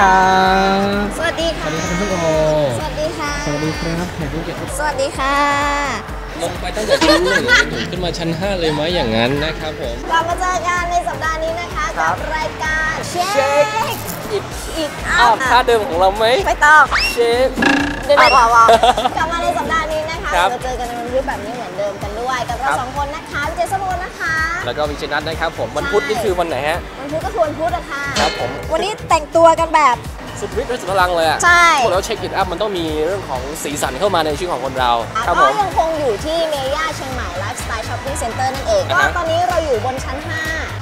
ครับสวัสดีสวัค่ะสดีครับคุณโอสวัสดีค่ะ สวัสดีครับแขกผู้เกียรติสวัสดีค่ะ ลงไปตั้งแต่ชั้นหนึ่งจนถึงขึ้นมาชั้น 5 เลยไหมอย่างนั้นนะครับผม กลับมาเจอกันในสัปดาห์นี้นะคะ ครักับรายการเช็ค Check อีกอีกอ้าวท่าเดิมของเราไหมไม่ต้องเชฟ เดี๋ยวๆบอกๆกลับมา คะครับ เราเจอกันในวันพุธแบบนี้เหมือนเดิมกันด้วย กับครัเราบสองคนนะคะวิเจสมนนะคะ แล้วก็วิเชนัทนะครับผม วันพุธนี่คือวันไหนฮะ วันพุธก็คือวันพุธอะค่ะ ครับผม วันนี้แต่งตัวกันแบบสุดฤทธิ์และสุดพลังเลยอะใช่พวกเราเช็คอินอัพมันต้องมีเรื่องของสีสันเข้ามาในชีวิตของคนเราอะครับผก็มยังคงอยู่ที่เมย่าเชียงใหม่ไลฟ์สไตล์ช้อปปิ้งเซ็นเตอร์นั่นเองอ่าก็ฮะตอนนี้เราอยู่บนชั้น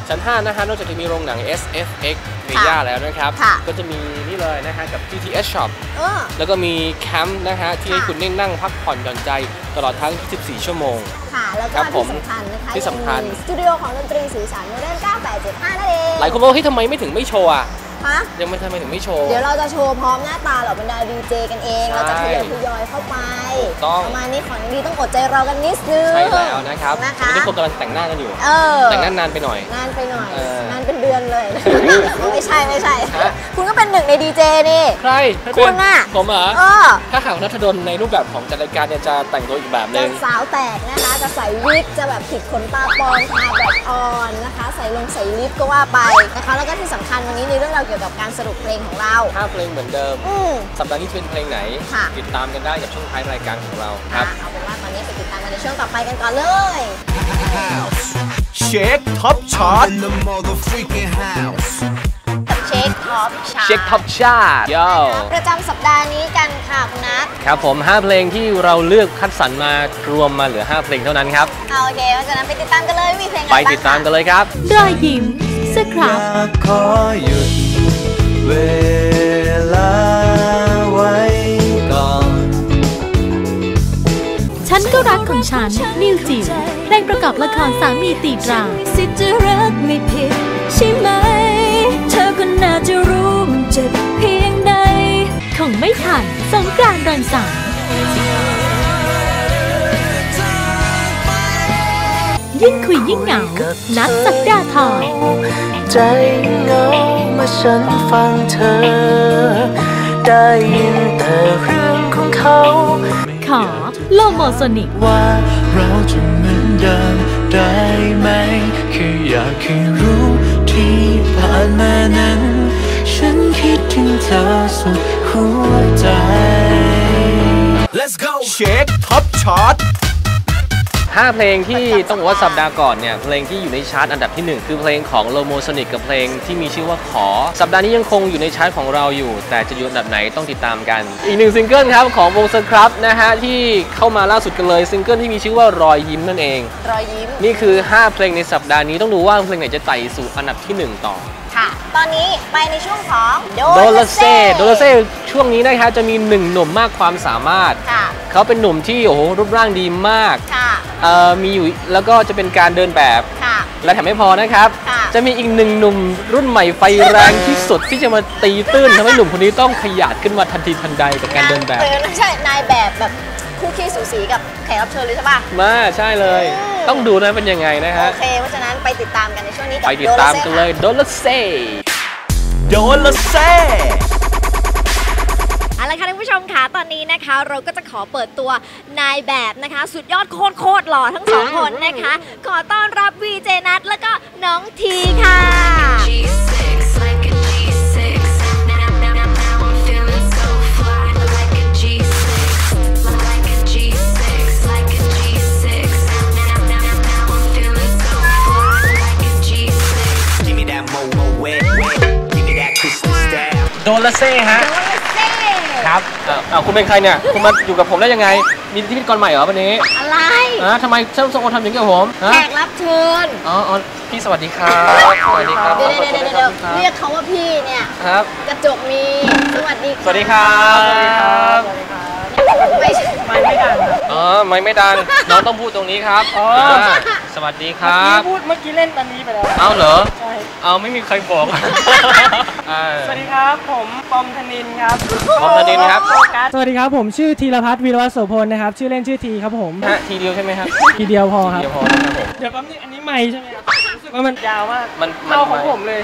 ชั้น 5 นะฮะนอกจากจะมีโรงหนัง SFX เมย่าแล้วนะครับ ค่ะก็จะมีนี่เลยนะฮะกับ GTS Shop 5เออ แล้วก็มีแคมป์นะฮะที่ให้ค่ะ คุณได้นั่งพักผ่อนหย่อนใจตลอดทั้ง24ชั่วโมง ค่ะ แล้วครัก็บผมที่สำคัญนะคะที่สำคัญ ยังมีสตูดิโอของดนตรีสื่อสารโมเดิร์น9875นั่นเอง หลายคนบอกว่าเฮ้ยทำไมไม่ถึงไม่โชว์อะ ฮะ ยังไม่ทำไมถึงไม่โชว์ เดี๋ยวเราจะโชว์พร้อมหน้าตาเหล่าบรรดาดีเจกันเอง ใช่เราจะทยอยทยอยเข้าไปถูกต้อง ประมาณนี้ของดีต้องอดใจเรากันนิดนึงใช่แล้วนะครับนะตอนคะนี้คนกำลังแต่งหน้ากันอยู่ เออ แต่งหน้านานไปหน่อย นานไปหน่อย เออนานเป็นเดือนเลย ไม่ใช่ไม่ใช่ ฮะ คุณก็เป็นหนึ่งในดีเจนี่ ใครคุณน่ะ ผมเหรอเออถ้าข่าวนัทดลในรูปแบบของจัดรายการเนี่ยจะแต่งตัวอีกแบบหจะนึ่ง สาวแตกนะคะ จะใส่วิก จะแบบผิดขนตาปลอมทาแบบอ่อนนะคะ ใส่ลงใส่ลิปก็ว่าไปนะคะ แล้วก็ที่สำคัญวันนี้ในเรื่องราวเกี่ยวกับการสรุปเพลงของเราห้าเพลงเหมือนเดิม อืม สัปดาห์นี้จะเป็นเพลงไหน ค่ะ ติดตามกันได้กับช่วงท้ายรายการของเราครับ อะเอาเป็นว่าตอนนี้ไปติดตามกันในช่วงต่อไปกันก่อนเลย เช็คท็อปชาร์ต in the mother freaking house. กับเช็คท็อปชาร์ตเช็คท็อปชาร์ตโยประจำสัปดาห์นี้กันค่ะคุณนัทครับผม 5 เพลงที่เราเลือกคัดสรรมารวมมาเหลือ 5 เพลงเท่านั้นครับ เอาโอเคเพราะฉะนั้นไปติดตามกันเลยว่ามีเพลงอะไรไปบ้างติดตามกันเลยครับ รอยยิ้มสครับขอหยุด เวลาไว้ก่อน ฉันก็รักของฉัน นิวจิ๋วเพลงประกอบละครสามีตีตราสิทธิ์จะรักไม่ผิดใช่ไหม เธอก็น่าจะรู้มันเจ็บเพียงใด คงไม่ทันสงกรานต์รังสรรค์ ยิ่งคุยยิ่งเหงา นัดสักดาทองใจเหงาเมื่อฉันฟังเธอ ได้ยินแต่เรื่องของเขา ขอโลโมโซนิกว่าเราจะเหมือนเดิมได้ไหม แค่อยากให้รู้ที่ผ่านมานั้น ฉันคิดถึงเธอสุดหัวใจ Let's go. เช็คท็อปชาร์ต 5 เพลงที่ต้องบอกว่าสัปดาห์ก่อนเนี่ยเพลงที่อยู่ในชาร์ตอันดับที่ 1 คือเพลงของโลโม o นิกกับเพลงที่มีชื่อว่าขอ สัปดาห์นี้ยังคงอยู่ในชาร์ตของเราอยู่ แต่จะอยู่อันดับไหนต้องติดตามกัน อีกหนึ่งซิงเกิลครับของวงสครับนะฮะที่เข้ามาล่าสุดกันเลยซิงเกิลที่มีชื่อว่ารอยยิ้มนั่นเอง รอยยิ้ม นี่คือ 5 เพลงในสัปดาห์นี้ต้องดูว่าเพลงไหนจะไต่สู่อันดับที่ 1 ต่อค่ะ ตอนนี้ไปในช่วงของโดโดลเซ่โดลเซ่ช่วงนี้นะครับจะมีหนึ่งหนุ่มมากความสามารถ ค่ะ เขาเป็นหนุ่มที่โอ้โหรูปร่างดีมาก ค่ะ เอ่อมีอยู่แล้วก็จะเป็นการเดินแบบ ค่ะ และแถมไม่พอนะครับ ค่ะ จะมีอีกหนึ่งหนุ่มรุ่นใหม่ไฟแรงที่สุดที่จะมาตีตื้นทำให้หนุ่มคนนี้ต้องขยัดขึ้นมาทันทีทันใดกับการเดินแบบหรือไม่ใช่นายแบบแบบคู่ขี้สูสีกับแขกรับเชิญเลยใช่ป่ะ มาใช่เลย อืม ต้องดูนะเป็นยังไงนะฮะ โอเค เพราะฉะนั้นไปติดตามกันในช่วงนี้กับไปติดตามกันเลยโโดลเซ่โดนละเซ่เอา ละค่ะท่านผู้ชมค่ะตอนนี้นะคะ เราก็จะขอเปิดตัวนายแบบนะคะ สุดยอดโคตรโคตรหล่อทั้งสองคนนะคะ ขอต้อนรับวีเจนัทแล้วก็น้องทีค่ะ G6 like a G6. Now, now, now, now I'm feeling so fly like a G6. Like a G6, like a G6. Now, now, now, now I'm feeling so fly like a G6. Give me that mo mo wet wet. Give me that crystal style. โดลเซ่ฮะ โดนเซ่ ครับอ้าวอ้าวคุณเป็นใครเนี่ย คุณมาอยู่กับผมได้ยังไง มีพิธีกรใหม่เหรอวันนี้อะไรอะทำไมเจ้าทรงโอทำอย่างนี้กับผมฮะแขกรับเชิญอ๋ออ๋อพี่สวัสดีครับ สวัสดีครับเดี๋ยวเดี๋ยวเดี๋ยวเดี๋ยวครับเรียกเขาว่าพี่เนี่ย ครับ กระจกมี สวัสดีสวัสดีครับ สวัสดีครับ ไม่ใช่ ไม่ไม่ดังอ๋อไม่ไม่ดัง น้องต้องพูดตรงนี้ครับาสวัสดีครับพูดเมื่อกี้เล่นตอนนี้ไปแล้วเอาเหรอใช่เอาไม่มีใครบอกอ่าสวัสดีครับ ผมปอมธนินครับปอมธนินครับสวัสดีครับผมชื่อธีรพัฒน์วีรวัฒน์โสพลนะครับ ชื่อเล่นชื่อทีครับผมฮะทีเดียวใช่ไหมครับทีเดียวพอครับทีเดียวพอนะครับผมเดี๋ยวแป๊บนึงอันนี้ไม่ใช่ไหมครับสึกว่ามันยาวมากมันมันเท่าของผมเลย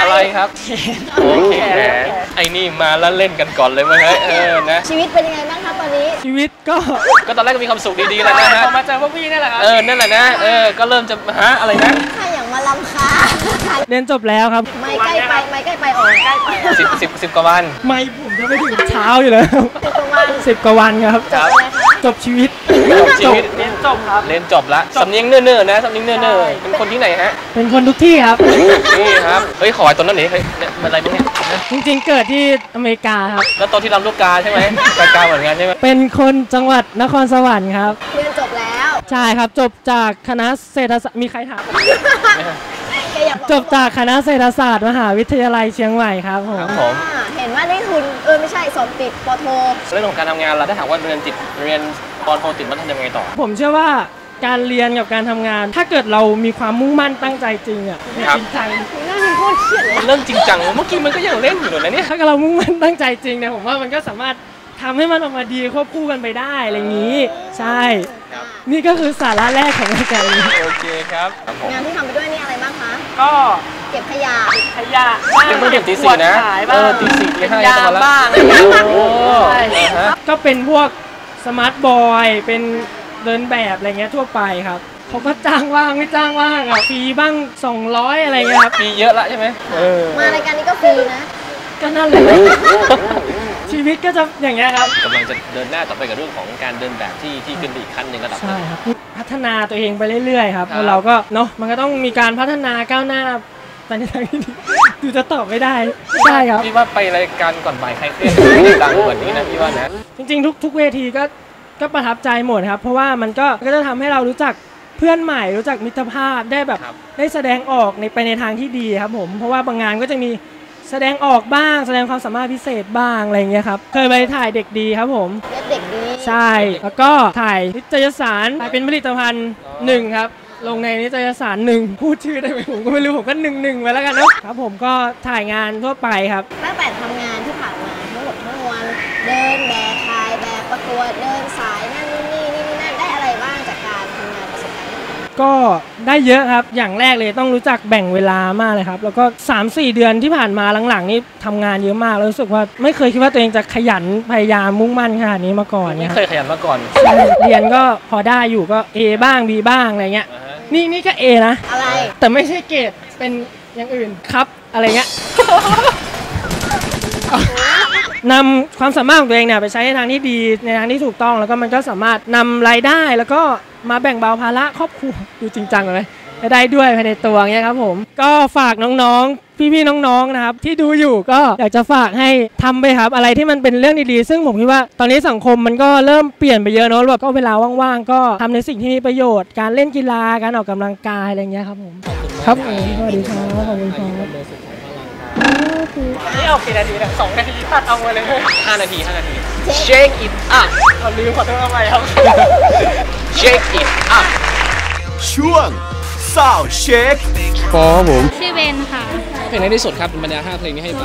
อะไรครับโอเคแหมไอ้นี่มาแล้วเล่นกันก่อนเลยมั้ยเฮ้ยเออนะชีวิตเป็นยังไงบ้างคะตอ นนี้ ชีวิตก็ก็ตอนแรกก็มีความสุขดีๆแหล้วนะฮะ พอมาเจอพวกพี่นี่แหละครับเออ นั่นแหละนะ เออ ก็เริ่มจะฮะอะไรนะถ้าอย่างมาลำคาญเรียนจบแล้วครับ ไม่ใกล้ไปไม่ใกล้ไปออกใกล้ไปสิบสิบสิบกว่าวัน ไม่ผมจะไปถึงเช้าอยู่แล้วประมาณสิบกว่าวันครับครับ จบชีวิตจบชีวิตเรียนจบครับ เรียนจบละสำเนียงเนิ่นๆนะสำเนียงเนิ่นใช่ๆเป็นคนที่ไหนฮะ เป็นคนทุกที่ครับนี่ครับเฮ้ยขอไอ้ตัวนั้นหนิเฮ้ยเนี่ยมันอะไรบ้างเนี่ยนะจริงๆเกิดที่อเมริกาครับแล้วตัวที่ลำลูกกาใช่ไหมกากาเหมือนกันใช่ไหมเป็นคนจังหวัดนครสวรรค์ครับ เรียนจบแล้ว ใช่ครับจบจากคณะเศรษฐศาสตร์มีใครถาม แกอยากบอกจบจากคณะเศรษฐศาสตร์มหาวิทยาลัยเชียงใหม่ครับผคมรับผมอ่าเห็นว่าได้ทุนเออไม่ใช่สอบติดปอโท เรื่องของการทำงานเราถ้าถามว่าเรียนติดเรียนปอนโทติดมันทำยังไงต่อ ผมเชื่อว่าการเรียนกับการทำงาน ถ้าเกิดเรามีความมุ่งมั่นตั้งใจจริงอะครับ จริงจังน่าเป็นโคตรเครียดเลยเรื่องจริงจังเมื่อกี้มันก็ยังเล่นอยู่เลยนะเนี่ย ถ้าเกิดเรามุ่งมั่นตั้งใจจริงเนี่ยผมว่ามันก็สามารถ ทำให้มันออกมาดีควบคู่กันไปได้อะไรอย่างนี้ ใช่ ครับ นี่ก็คือสาระแรกของรายการนี้โอเคครับครับผมงานที่ทำไปด้วยนี่อะไรบ้างคะ ก็เก็บขยะ ขยะบ้างเป็นเมื่อเด็กตีสี่นะขายเอบ้างอตีสี่ตีห้าเป็นยามก็มาแล้วบ้างอะไรอย่างเงี้ย โอ้ใช่อ่าฮะก็เป็นพวกสมาร์ทบอยเป็นเดินแบบอะไรเงี้ยทั่วไปครับเขาก็จ้างว่างไม่จ้างว่างอะฟรีบ้าง 200 อะไรเงี้ยครับ ปีเยอะละใช่ไหมเออ มารายการนี้ก็ฟรีนะ ก็นั่นแหละ ชีวิตก็จะอย่างเงี้ยครับกำลังจะเดินหน้าต่อไปกับเรื่องของการเดินแบบที่ที่ขึ้นไปอีกขั้นหนึ่งระดับหนึ่ใช่ง ครับพัฒนาตัวเองไปเรื่อยๆครับครับ เราก็เนาะมันก็ต้องมีการพัฒนาก้าวหน้าไปในทางที่ดีดูจะตอบไม่ได้ไม่ได้ครับ พี่ว่าไปรายการก่อนบ่ายใครเครียดดังกว่านี้นะพี่ว่านะ จริงๆทุกทุกเวทีก็ก็ประทับใจหมดครับ เพราะว่ามันก็ก็จะทำให้เรารู้จักเพื่อนใหม่ รู้จักมิตรภาพได้แบบครับ ได้แสดงออกในไปในทางที่ดีครับผมเพราะว่าบางงานก็จะมี แสดงออกบ้างแสดงความสามารถพิเศษบ้างอะไรอย่างเงี้ยครับเคยไปถ่ายเด็กดีครับผมเล็บเด็กดีใช่ แล้วก็ถ่ายนิตยสารถ่ายเป็นผลิตภัณฑ์หนึ่งครับลงในนิตยสารหนึ่งพูดชื่อได้ไหมผมก็ไม่รู้ผมก็หนึ่งหนึ่งไว้แล้วกันเนอะครับผมก็ถ่ายงานทั่วไปครับตั้งแต่ทำงานที่ผ่านมาทั้งหมดทั้งมวลเดินแบบถ่ายแบบประกวดเดิน การณ์ที่ผ่านมาก็ได้เยอะครับ อย่างแรกเลยต้องรู้จักแบ่งเวลามากเลยครับ แล้วก็ 3-4 เดือนที่ผ่านมาหลังๆ นี่ทำงานเยอะมาก แล้วรู้สึกว่าไม่เคยคิดว่าตัวเองจะขยันพยายามมุ่งมั่นขนาดนี้มาก่อนไม่เนี่ยคเครับยขยันมาก่อนใช่เรียนก็พอได้อยู่ก็ A บ้าง B บ้างอะไรเงี้ยอ่าฮะนี่นี่ก็ A นะ อะไร แต่ไม่ใช่เกรดเป็นอย่างอื่นครับอะไรเงี้ยนำความสามารถของตัวเองเนี่ยไปใช้ในทางที่ดีในทางที่ถูกต้อง แล้วก็มันก็สามารถนำรายได้แล้วก็ มาแบ่งเบาภาระครอบครัวดูจริงจังเลยรายได้ด้วยภายในตัวเงี้ยครับผมก็ฝากน้องๆ พี่ๆน้องๆนะครับที่ดูอยู่ก็อยากจะฝากให้ทำไปครับอะไรที่มันเป็นเรื่องดีๆ ซึ่งผมคิดว่าตอนนี้สังคมมันก็เริ่มเปลี่ยนไปเยอะเนอะแบบก็เวลาว่างๆ ก็ทำในสิ่งที่มีประโยชน์ การเล่นกีฬาการออกกำลังกายอะไรเงี้ยครับผมครับผมสวัสดีครับขอบคุณครับนี่เอากี่นาทีนะสองนาทีตัดเอาไปเลย5นาที5นาที shake it up เอาลืมขอโทษทำไมครับ shake it up ช่วงสาวเช็คปอครับผมชื่อเบนค่ะเพลงไหนที่สุดครับบรรดา5เพลงที่ให้ไป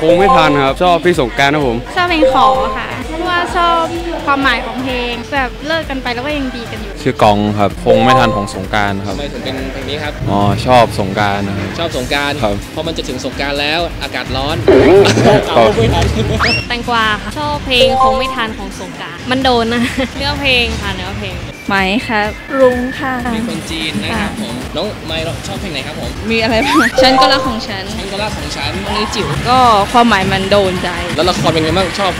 คงไม่ทันครับ ชอบพี่สงกรารนะผม ชอบเพลงขอค่ะเพราะ ว่าชอบความหมายของเพลงแบบเลิกกันไปแล้วก็ยังดีกันอยู่ ชื่อกองครับคงไม่ทันของสงกรารครับทำไมถึงเป็นเพลงนี้ครับ อ๋อชอบสงกรารนะครับชอบสงกรารครับพอมันจะถึงสงกรารแล้วอากาศร้อนครับไม่ทันแตงกวาค่ะชอบเพลงคงไม่ทันของสงกรารมันโดนนะเนื้อเพลงค่ะเนื้อเพลงไหมครับรุ้งค่ะมีคนจีนนะครับผมน้องไมค์ชอบเพลงไหนครับผมมีอะไรบ้างฉันก็รักของฉันฉันก็รักของฉันอันนี้จิ๋วก็ความหมายมันโดนใจ แล้วละครเป็นไงบ้างชอบ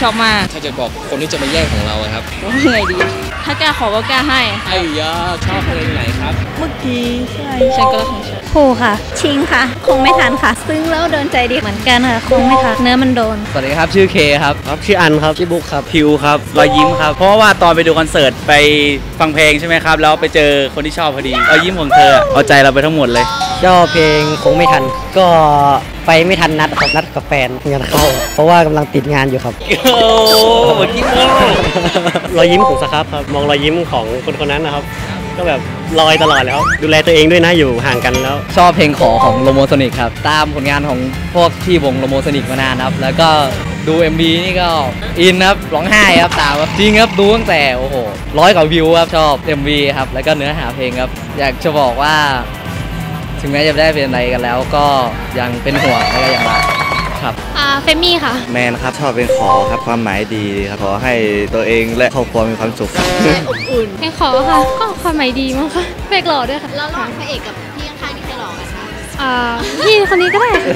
ชอบมาก ถ้าจะบอกคนที่จะมาแย่งของเราอะครับว่าไงดี ถ้ากล้าขอก็กล้าให้ไอ้ยาชอบเพลงไหนครับ เมื่อกี้ใช่ฉันก็รักของฉันผูค่ะ ชิงค่ะ คงไม่ทันค่ะ ซึ้งแล้วโดนใจดีเหมือนกันค่ะ คงไม่ทันเนื้อมันโดน สวัสดีครับชื่อเคครับครับชื่ออันครับชื่อบุ๊กครับพิวครับรอยยิ้มครับ เพราะว่าตอนไปดูคอนเสิร์ตไปฟังเพลงใช่ไหมครับ แล้วไปเจอคนที่ชอบพอดีรอยยิ้มของเธอเอาใจเราไปทั้งหมดเลย ชอบเพลงคงไม่ทัน ก็ไปไม่ทันนัดครับนัดกับแฟนงานเข้า เพราะว่ากำลังติดงานอยู่ครับ โอ้เหมือนที่โม่รอยยิ้มของสครับครับ มองรอยยิ้มของคนคนนั้นนะครับ ก็แบบลอยตลอดแล้ว ดูแลตัวเองด้วยนะอยู่ห่างกันแล้ว ชอบเพลงขอของโลโมโซนิกครับ ตามผลงานของพวกที่วงโลโมโซนิกมานานครับ แล้วก็ดู MV นี่ก็อินครับร้องไห้ครับตามครับจริงครับดูตั้งแต่โอ้โหร้อยกว่าวิวครับชอบ MV ครับแล้วก็เนื้อหาเพลงครับ อยากจะบอกว่า ถึงแม้จะได้เป็นอะไรกันแล้วก็ยังเป็นห่วงและก็ยังรักครับ อ่าเฟมมี่ค่ะ แมนครับชอบเป็นขอครับความหมายดีครับขอให้ตัวเองและครอบครัวมีความสุขครับอุ่น ให้ขอค่ะก็ความหมายดีมากค่ะเบกหล่อด้วยค่ะ แล้วระหว่างพระเอกกับ พี่คนนี้ก็ได้ค่ะ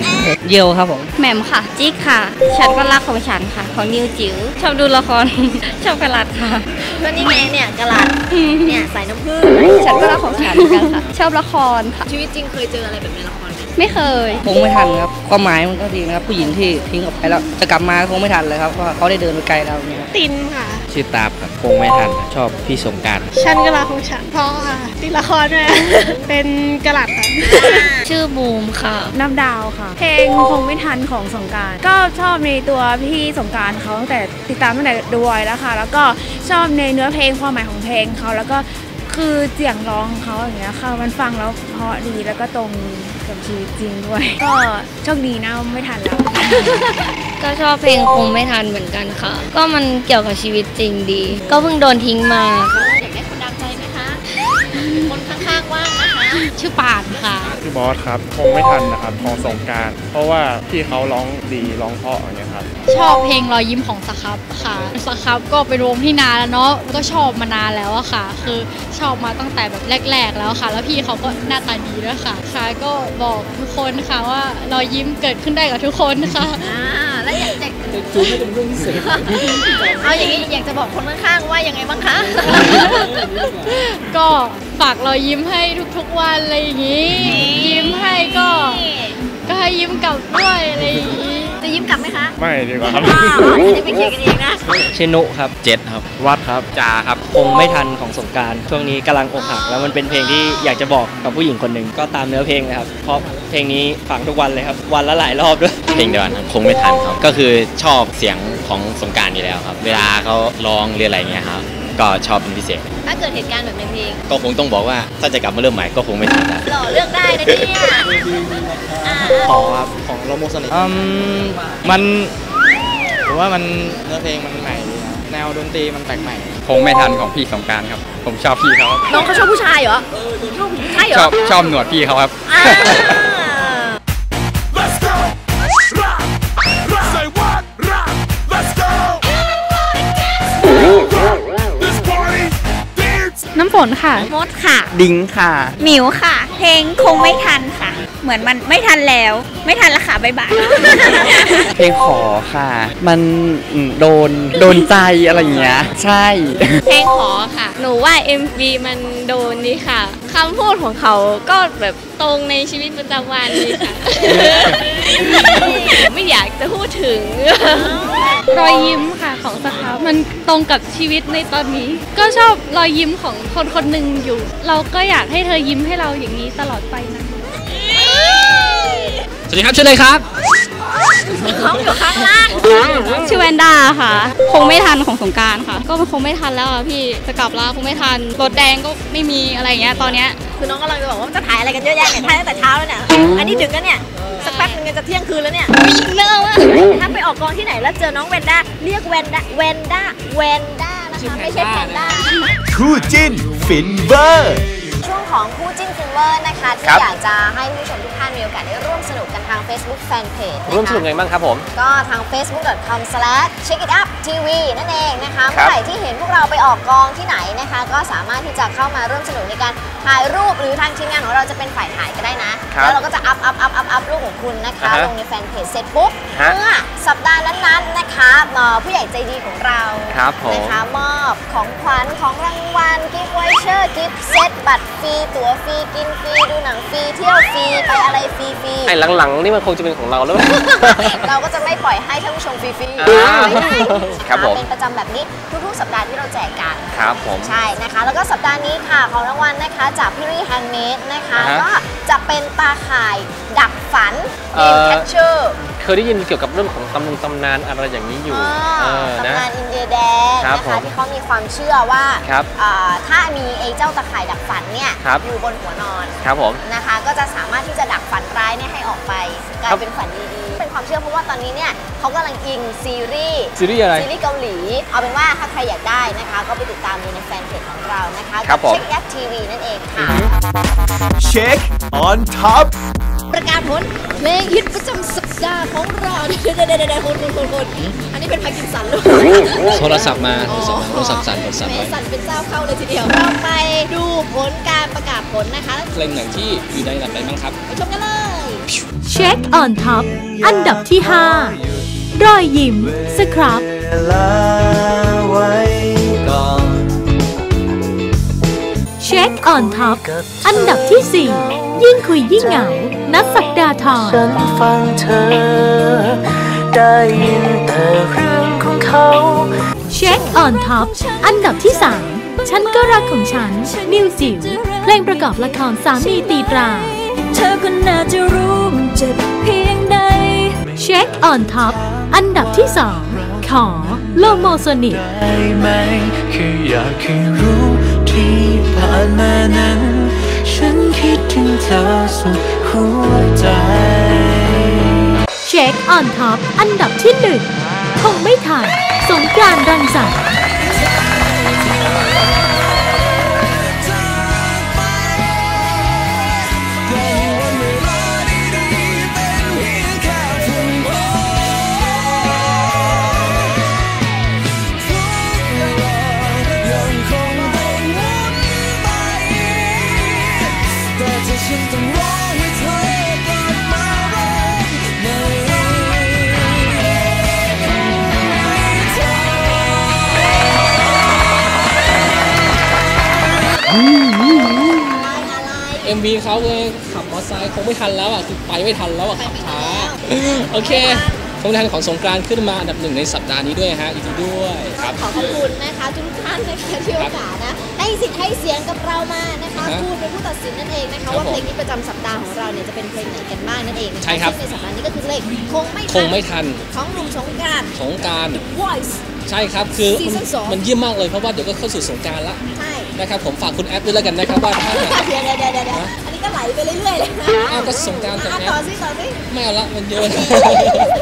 เยี่ยวครับผมแหม่มค่ะ จิ๊กค่ะ ฉันก็รักของฉันค่ะ ของนิวจิ๋วชอบดูละคร ชอบกระลัดค่ะก็นี่ไงเนี่ยกะหลัดเนี่ยใส่น้ำผึ้งฉันก็รักของฉันเหมือนกันค่ะ ชอบละครค่ะ ชีวิตจริงเคยเจออะไรแบบในละครไหมไม่เคย คงไม่ทันครับ ความหมายมันก็ดีนะครับ ผู้หญิงที่ทิ้งออกไปแล้ว จะกลับมาคงไม่ทันเลยครับเพราะว่าเขาได้เดินไปไกลแล้วเนี่ยครับตินค่ะ ชื่อตาบครับ คงไม่ทันชอบพี่สงกรารฉันก็รักของฉันเพราะค่ะติดละครด้วยเป็นกระหลัดค่ะชื่อบูมค่ะน้ำดาวค่ะ เพลงคงไม่ทันของสงกรารก็ชอบในตัวพี่สงกรารเขาตั้งแต่ติดตามตั้งแต่ดูไว้แล้วค่ะ แล้วก็ชอบในเนื้อเพลงความหมายของเพลงเขาแล้วก็คือเสียงร้องของเขาอย่างเงี้ยค่ะ มันฟังแล้วเพราะดีแล้วก็ตรงกับชีวิตจริงด้วย ก็โชคดีนะไม่ทันแล้ว ก็ชอบเพลงคงไม่ทันเหมือนกันค่ะ ก็มันเกี่ยวกับชีวิตจริงดี ก็เพิ่งโดนทิ้งมาอยากได้คนดังใจไหมคะ คนข้างๆว่างนะคะชื่อป่านค่ะพี่บอสครับคงไม่ทันนะครับของสงกราร เพราะว่าพี่เขาร้องดีร้องเพราะอย่างเงี้ยครับ ชอบเพลงรอยยิ้มของสครับค่ะสครับก็เป็นวงที่นานแล้วเนาะก็ชอบมานานแล้วอะค่ะ คือชอบมาตั้งแต่แบบแรก ๆ แล้วค่ะ แล้วพี่เขาก็หน้าตาดีด้วยค่ะค่ะก็บอกทุกคนค่ะว่ารอยยิ้มเกิดขึ้นได้กับทุกคนค่ะอ่าแล้วอยากจะเอาอย่างนี้อยากจะบอกคนข้างๆว่ายังไงบ้างคะก็ฝากรอยยิ้มให้ทุกๆวันอะไรอย่างนี้ ยิ้มให้ก็ ก็ให้ยิ้มกลับด้วยอะไรอย่างนี้ จะยิ้มกลับไหมคะไม่ดีกว่าครับอ้าวจะไปเคลียร์กันเองนะชื่อนุครับเจ็ดครับ วัดครับจาครับคงไม่ทันของสงกรารช่วงนี้กำลังอกหักแล้วมันเป็นเพลงที่อยากจะบอกกับผู้หญิงคนหนึ่งก็ตามเนื้อเพลงเลยครับ เพราะเพลงนี้ฟังทุกวันเลยครับ วันละหลายรอบด้วยเพลงเดียวกันครับคงไม่ทันครับ ก็คือชอบเสียงของสงกรารอยู่แล้วครับ เวลาเขาร้องเรียนอะไรเงี้ยครับ ก็ชอบเป็นพิเศษ ถ้าเกิดเหตุการณ์แบบในเพลงก็คงต้องบอกว่าถ้าจะกลับมาเริ่มใหม่ก็คงไม่ทันแล้วหล่อเลือกได้นะเนี่ยอ่าขอครับของโลโมโซนิกมันผมว่ามันเนื้อเพลงมันใหม่ดีนะแนวดนตรีมันแปลกใหม่คงไม่ทันของพี่สงกรารครับ ผมชอบพี่เขาน้องเขาชอบผู้ชายเหรอชอบใช่เหรอชอบชอบหนวดพี่เขาครับ น้ำฝนค่ะ มดค่ะ ดิงค่ะ หมิวค่ะ เพลงคงไม่ทันค่ะ เหมือนมันไม่ทันแล้ว ไม่ทันและค่ะบ๊ายบายเพลงขอค่ะ มันอืมโดนโดนใจอะไรอย่างเงี้ยใช่ เพลงขอค่ะ หนูว่า MV มันโดนดีค่ะคำพูดของเขาก็แบบตรงในชีวิตประจำวันดีค่ะ ไม่อยากจะพูดถึงรอยยิ้มค่ะของสครับมันตรงกับชีวิตในตอนนี้ ก็ชอบรอยยิ้มของคนคนหนึ่งอยู่ เราก็อยากให้เธอยิ้มให้เราอย่างนี้ตลอดไปนะส วัสดีครับชื่ออะไรครับน้องอยู่ข้างล่าง ชื่อแวนด้าค่ะ คงไม่ทันของสงกรารค่ะ ก็มันคงไม่ทันแล้วอะพี่จะกลับแล้วคงไม่ทันรถแดงก็ไม่มีอะไรอย่างเงี้ยตอนเนี้ยคือน้องกำลังจะบอกว่ามันจะถ่ายอะไรกันเยอะแยะเนี่ยถ่ายตั้งแต่เช้าแล้วเนี่ยอันนี้ดึกแล้วเนี่ยสักแป๊บนึงจะเที่ยงคืนแล้วเนี่ยเลิกอะถ้าไปออกกองที่ไหนแล้วเจอน้องเวนด้าเรียกเวนด้าเวนด้าเวนด้านะคะไม่ใช่แพนด้าคู่จิ้นฟินเวอร์ช่วง ของคู่จิ้นฟินเวอร์นะคะครัที่บอยากจะให้ผู้ชมทุกท่านมีโอกาสได้ร่วมสนุกกันทาง Facebook Fanpage นะคะร่วมสนุกไงบ้างครับผม ก็ทาง facebook.com/checkitup.tv นั่นเองนะคะครัเมื่บอไหร่ที่เห็นพวกเราไปออกกองที่ไหนนะคะ ก็สามารถที่จะเข้ามาร่วมสนุกในการถ่ายรูปหรือทางทีมงานของเราจะเป็นฝ่ายถ่ายก็ได้นะ ครับแล้วเราก็จะอัพอัพอัพอัพอัพรูปของคุณนะคะ อ่าฮะลงในแฟนเพจเสร็จปุ๊บฮะ เมื่อสัปดาห์นั้นๆนะคะเอ่อผู้ใหญ่ใจดีของเรา ครับผมนะคะมอบของขวัญของรางวัลกิฟต์ไวเชอร์กิฟต์เซตบัตรฟรีตั๋วฟรีกินฟรีดูหนังฟรีเที่ยวฟรีไปอะไรฟรีฟรีไอ้หลังๆนี่มันคงจะเป็นของเราแล้ว เราก็จะไม่ปล่อยให้ท่านผู้ชมฟรีๆอ่าไม่ได้ครับผมเป็นประจำแบบนี้ทุกๆสัปดาห์ที่เราแจกกันครับผมใช่นะคะ แล้วก็สัปดาห์นี้ค่ะของรางวัลนะคะจากพี่รีแฮนด์เมดนะคะอ่าฮะก็จะเป็นตาข่าย ดักฝันเอ่เกมอแคชเชอร์เคยได้ยินเกี่ยวกับเรื่องของตำนงตำนานอะไรอย่างนี้อยู่เออนะตำนานอินเดียแดงครับนะผคะมที่เขามีความเชื่อว่าครับอ่าถ้ามีไอ้เจ้าตาข่ายดักฝันเนี่ยครับอยู่บนหัวนอนครับผมนะคะก็จะสามารถที่จะดักฝันร้ายเนี่ยให้ออกไปกลายเป็นฝันดีๆเป็นความเชื่อเพราะว่าตตอนนี้เนี่ยเขากำลังอิงซีรีส์ซีรีส์อะไรซีรีส์เกาหลี เอาเป็นว่าถ้าใครอยากได้นะคะ ก็ไปติดตามดูในแฟนเพจของเรานะคะครับผมเช็คแอปทีวีนั่นเองค่ะเช็ค on top ป ระกาศผลเพลงฮิตประจำสัปดาห์ของเราเดี๋ยวเดี๋ยวเดี๋ยวเดี๋ยวคนคนคนคนอันนี้เป็นพากินสันหรือเปล่าโทรศัพท์มาโทรศัพท์มาโทรศัพท์สั่นโทรศัพท์แหไว้มสันเป็นเจ้าเข้าเลยทีเดียวเราไปดูผลการประกาศผลนะคะเพลงไหนที่อยู่ในอันดับไหนบ้างครับไปชมกันเลยเช็คออนท็อปอันดับที่ 5 รอยยิ้มสครับ ออนท็อป อันดับที่ 4 ยิ่งคุยยิ่งเหงา นัดสักดาทรฉันฟังเธอ ได้ยินแต่เรื่องของเขาเช็คออนท็อป อันดับที่ 3 ฉันก็รักของฉัน นิวจิ๋วเพลงประกอบละครสามีตีตรา เธอก็น่าจะรู้มันเจ็บเพียงใดเช็คออนท็อป อันดับที่ 2 ขอโลโมโซนิกได้ไหมแค่อยากให้รู้ที่ ผ่านมานั้น ฉันคิดถึงเธอสุดหัวใจ เช็คออนท็อปอันดับที่หนึ่งคงไม่ทันสงกรานต์รังสรรค์ ฉันต้องรอให้เธอกลับมารักในเอ็มวีเขาเลยขับมอเตอร์ไซค์คงไม่ทันแล้วอะคือไปไม่ทันแล้วอะขับช้าโอเคคงทันของสงกรานต์ขึ้นมาอันดับหนึ่งในสัปดาห์นี้ด้วยฮะยินดีด้วยครับขอขอบคุณนะคะทุกท่านนะคะที่โอกาสนะ สิทธิ์ให้เสียงกับเรามานะคะอ่าฮะคุณเป็นผู้ตัดสินนั่นเองนะคะครับว่าผมเพลงนี้ประจำสัปดาห์ของเราเนี่ยจะเป็นเพลงไหนกันบ้างนั่นเองนะคะใช่ครับ ซึ่งในสัปดาห์นี้ก็คือเพลงคงไม่คงไม่ทันของหนุ่มสงกรานต์ สงกราร Voice ใช่ครับคือซีซั่มันนสอง มันเยี่ยมมากเลยเพราะว่าเดี๋ยวก็เข้าสู่สงกรารละ ใช่ นะครับผมฝากคุณแอปด้วยแล้วกันนะครับว่าถ้าเดี๋ยวเดี๋ยวเดี๋ยวเดี๋ยวอันนี้ก็ไหลไปเรื่อยๆเลยนะอ้าวก็สงกรานต์แต่อะแอปต่อสิต่อสิ ไม่เอาละมันเยอะ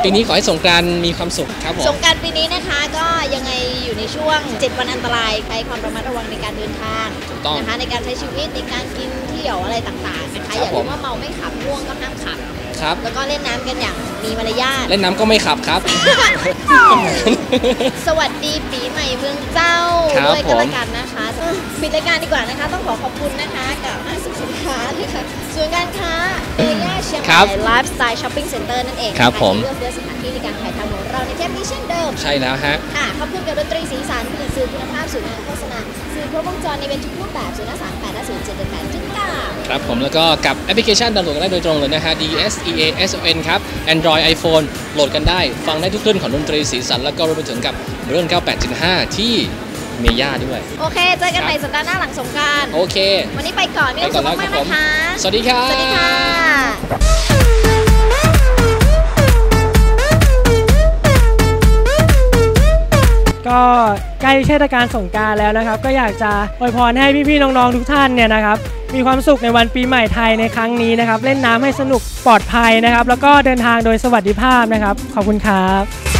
ปีนี้ขอให้สงกรานต์มีความสุขครับผม สงกรารปีนี้นะคะก็ยังไงอยู่ในช่วง 7 วันอันตรายใช้ความระมัดระวังในการเดินทางถูกต้องนะคะในการใช้ชีวิตในการกินเที่ยวอะไรต่างๆนะคะครับอย่าลืผมมว่าเมาไม่ขับง่วงก็ห้ามขับ ครับ แล้วก็เล่นน้ำกันอย่างมีมารยาท เล่นน้ำก็ไม่ขับครับ สวัสดีปีใหม่เมืองเจ้าครับด้วยก็ผม แล้วกันนะคะเออ ปิดรายการดีกว่านะคะ ต้องขอขอบคุณนะคะ กับห้างสรรพสินค้านะคะศูนย์การค้าเอย่าเชียงใหครัม่บไลฟ์สไตล์ช้อปปิ้งเซ็นเตอร์นั่นเองนะะครับผม ที่เลือกเลือกสถานที่ในการถ่ายทำของเราในเทปนี้เช่นเดิม ใช่แล้วฮะ ค่ะขอบคุณกับดนตรีสีสันผลิตสื่อคุณภาพสื่องานโฆษณาสื่อครบวงจรในเวนทุกรูปแบบศูนย์หน้าสามแปดและศูนย์เจ็ดแปดจุดเก้าครับผมแล้วก็กับแอปพลิเคชันดาวน์โหลดกันได้โดยตรงเลยนะฮะ D S E A S O N ครับ Android iPhone โหลดกันได้ ฟังได้ทุกคลื่นของดนตรีสีสัน แล้วก็รวมไปถึงกับเรื่อง 98.5 ที่ เมย่าด้วย โอเค เจอกันใหม่สัปดาห์หน้าหลังสงกราร โอเค วันนี้ไปก่อนมีความสุขมากๆนะคะ สวัสดีครับ สวัสดีค่ะก็ใกล้เทศกาลสงกรารแล้วนะครับ ก็อยากจะอวยพรให้พี่ๆน้องๆทุกท่านเนี่ยนะครับ มีความสุขในวันปีใหม่ไทยในครั้งนี้นะครับ เล่นน้ำให้สนุกปลอดภัยนะครับ แล้วก็เดินทางโดยสวัสดิภาพนะครับ ขอบคุณครับ